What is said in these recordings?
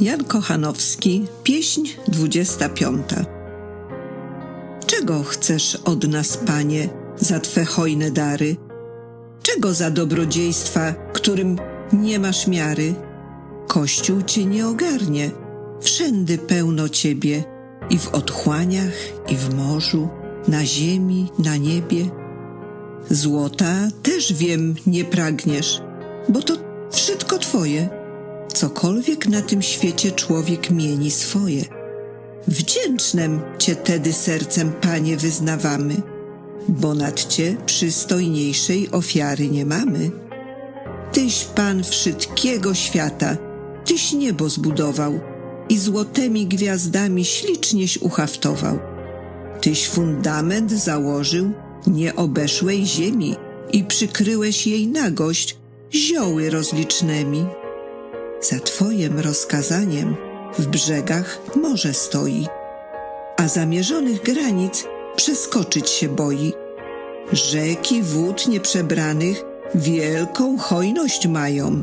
Jan Kochanowski, pieśń 25. Czego chcesz od nas, Panie, za Twe hojne dary? Czego za dobrodziejstwa, którym nie masz miary? Kościół Cię nie ogarnie, wszędy pełno Ciebie, i w otchłaniach, i w morzu, na ziemi, na niebie. Złota też wiem nie pragniesz, bo to wszystko Twoje. Cokolwiek na tym świecie człowiek mieni swoje. Wdzięcznem Cię tedy sercem, Panie, wyznawamy, bo nad Cię przystojniejszej ofiary nie mamy. Tyś Pan wszystkiego świata, Tyś niebo zbudował i złotymi gwiazdami ślicznieś uhaftował. Tyś fundament założył nieobeszłej ziemi i przykryłeś jej nagość zioły rozlicznymi. Za Twoim rozkazaniem w brzegach morze stoi, a zamierzonych granic przeskoczyć się boi. Rzeki wód nieprzebranych wielką hojność mają.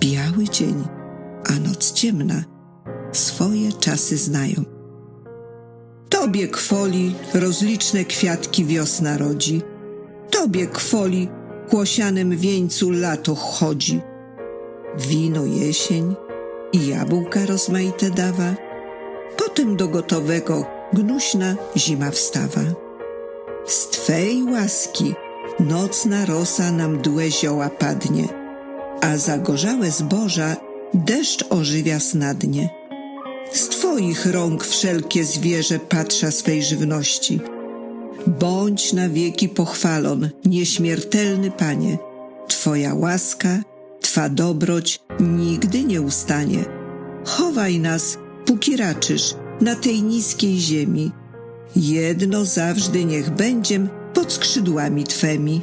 Biały dzień, a noc ciemna swoje czasy znają. Tobie kwoli rozliczne kwiatki wiosna rodzi, Tobie kwoli kłosianym wieńcu lato chodzi. Wino jesień i jabłka rozmaite dawa, potem do gotowego gnuśna zima wstawa. Z Twej łaski nocna rosa na mdłe zioła padnie, a zagorzałe zboża deszcz ożywia snadnie. Z Twoich rąk wszelkie zwierzę patrza swej żywności. Bądź na wieki pochwalon, nieśmiertelny Panie. Twoja łaska, Twa dobroć nigdy nie ustanie. Chowaj nas, póki raczysz, na tej niskiej ziemi. Jedno zawsze niech będziem pod skrzydłami Twemi.